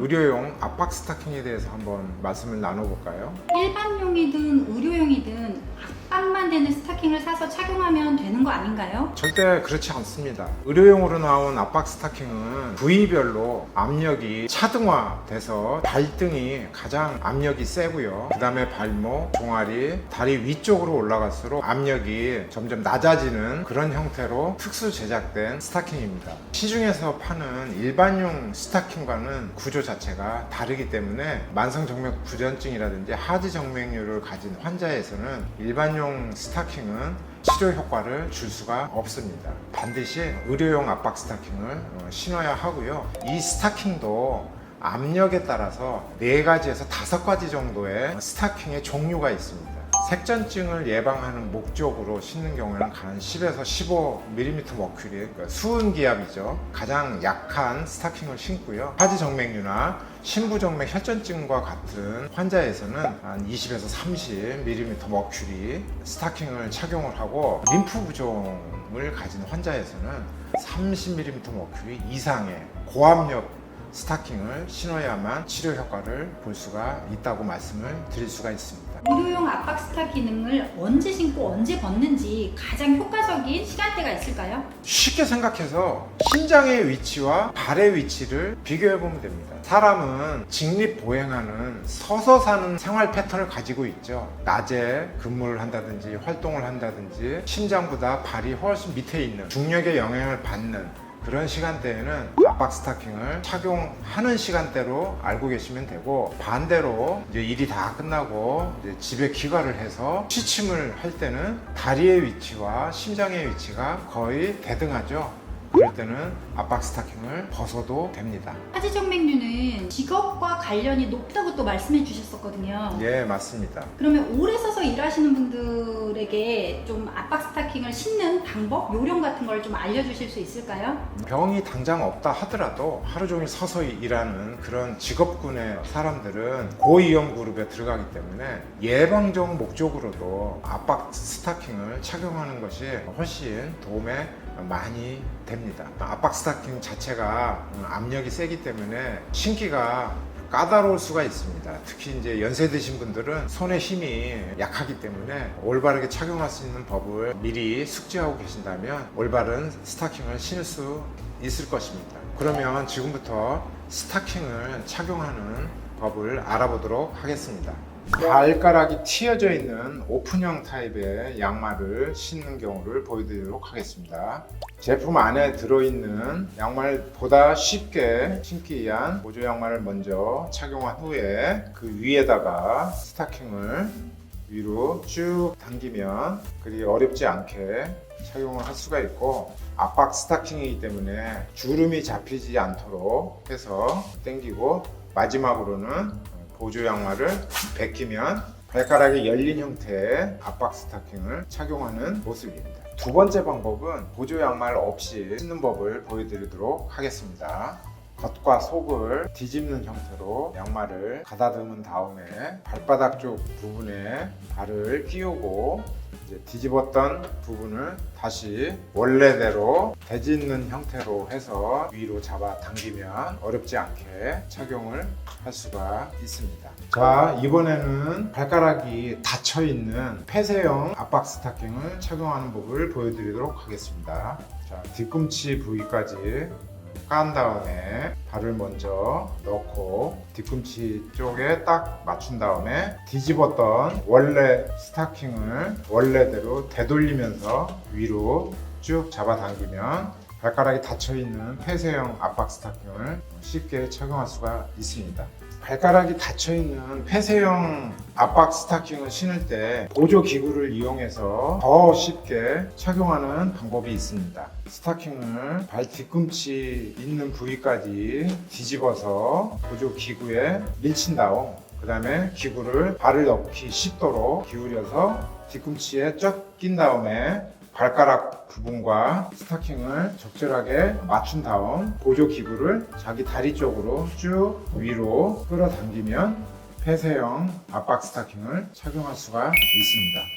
의료용 압박 스타킹에 대해서 한번 말씀을 나눠볼까요? 일반용이든 의료용이든 압박만 되는 스타킹을 사서 착용하면 되는 거 아닌가요? 절대 그렇지 않습니다. 의료용으로 나온 압박 스타킹은 부위별로 압력이 차등화돼서 발등이 가장 압력이 세고요. 그 다음에 발목, 종아리, 다리 위쪽으로 올라갈수록 압력이 점점 낮아지는 그런 형태로 특수 제작된 스타킹입니다. 시중에서 파는 일반용 스타킹과는 구조 자체가 다르기 때문에 만성정맥 부전증이라든지 하지 정맥류를 가진 환자에서는 일반용 스타킹은 치료 효과를 줄 수가 없습니다. 반드시 의료용 압박 스타킹을 어, 신어야 하고요. 이 스타킹도 압력에 따라서 네 가지에서 다섯 가지 정도의 스타킹의 종류가 있습니다. 색전증을 예방하는 목적으로 신는 경우에는 한 10에서 15mm 머큐리, 그러니까 수은 기압이죠. 가장 약한 스타킹을 신고요. 하지 정맥류나 신부정맥 혈전증과 같은 환자에서는 한 20에서 30mm 머큐리 스타킹을 착용을 하고 림프 부종을 가진 환자에서는 30mm 머큐리 이상의 고압력 스타킹을 신어야만 치료 효과를 볼 수가 있다고 말씀을 드릴 수가 있습니다. 의료용 압박 스타 기능을 언제 신고 언제 벗는지 가장 효과적인 시간대가 있을까요? 쉽게 생각해서 심장의 위치와 발의 위치를 비교해 보면 됩니다. 사람은 직립 보행하는 서서 사는 생활 패턴을 가지고 있죠. 낮에 근무를 한다든지 활동을 한다든지 심장보다 발이 훨씬 밑에 있는 중력의 영향을 받는 그런 시간대에는 압박 스타킹을 착용하는 시간대로 알고 계시면 되고 반대로 이제 일이 다 끝나고 이제 집에 귀가를 해서 취침을 할 때는 다리의 위치와 심장의 위치가 거의 대등하죠. 그럴 때는 압박 스타킹을 벗어도 됩니다. 하지 정맥류는 직업과 관련이 높다고 또 말씀해 주셨었거든요. 예, 맞습니다. 그러면 오래 서서 일하시는 분들에게 좀 압박 스타킹을 신는 방법, 요령 같은 걸 좀 알려주실 수 있을까요? 병이 당장 없다 하더라도 하루 종일 서서 일하는 그런 직업군의 사람들은 고위험 그룹에 들어가기 때문에 예방적 목적으로도 압박 스타킹을 착용하는 것이 훨씬 도움에 많이 됩니다. 압박 스타킹 자체가 압력이 세기 때문에 신기가 까다로울 수가 있습니다. 특히 이제 연세 드신 분들은 손의 힘이 약하기 때문에 올바르게 착용할 수 있는 법을 미리 숙지하고 계신다면 올바른 스타킹을 신을 수 있을 것입니다. 그러면 지금부터 스타킹을 착용하는 법을 알아보도록 하겠습니다. 발가락이 튀어져 있는 오픈형 타입의 양말을 신는 경우를 보여드리도록 하겠습니다. 제품 안에 들어있는 양말보다 쉽게 신기 위한 보조 양말을 먼저 착용한 후에 그 위에다가 스타킹을 위로 쭉 당기면 그리 어렵지 않게 착용을 할 수가 있고 압박 스타킹이기 때문에 주름이 잡히지 않도록 해서 당기고 마지막으로는 보조 양말을 벗기면 발가락이 열린 형태의 압박 스타킹을 착용하는 모습입니다. 두 번째 방법은 보조 양말 없이 신는 법을 보여드리도록 하겠습니다. 겉과 속을 뒤집는 형태로 양말을 가다듬은 다음에 발바닥 쪽 부분에 발을 끼우고 뒤집었던 부분을 다시 원래대로 되짓는 형태로 해서 위로 잡아 당기면 어렵지 않게 착용을 할 수가 있습니다. 자, 이번에는 발가락이 닫혀 있는 폐쇄형 압박 스타킹을 착용하는 법을 보여드리도록 하겠습니다. 자, 뒤꿈치 부위까지 깐 다음에 발을 먼저 넣고 뒤꿈치 쪽에 딱 맞춘 다음에 뒤집었던 원래 스타킹을 원래대로 되돌리면서 위로 쭉 잡아당기면 발가락이 닫혀있는 폐쇄형 압박 스타킹을 쉽게 착용할 수가 있습니다. 발가락이 닫혀있는 폐쇄형 압박 스타킹을 신을 때 보조 기구를 이용해서 더 쉽게 착용하는 방법이 있습니다. 스타킹을 발 뒤꿈치 있는 부위까지 뒤집어서 보조 기구에 밀친 다음 그 다음에 기구를 발을 넣기 쉽도록 기울여서 뒤꿈치에 쫙 낀 다음에 발가락 부분과 스타킹을 적절하게 맞춘 다음 보조 기구를 자기 다리 쪽으로 쭉 위로 끌어당기면 폐쇄형 압박 스타킹을 착용할 수가 있습니다.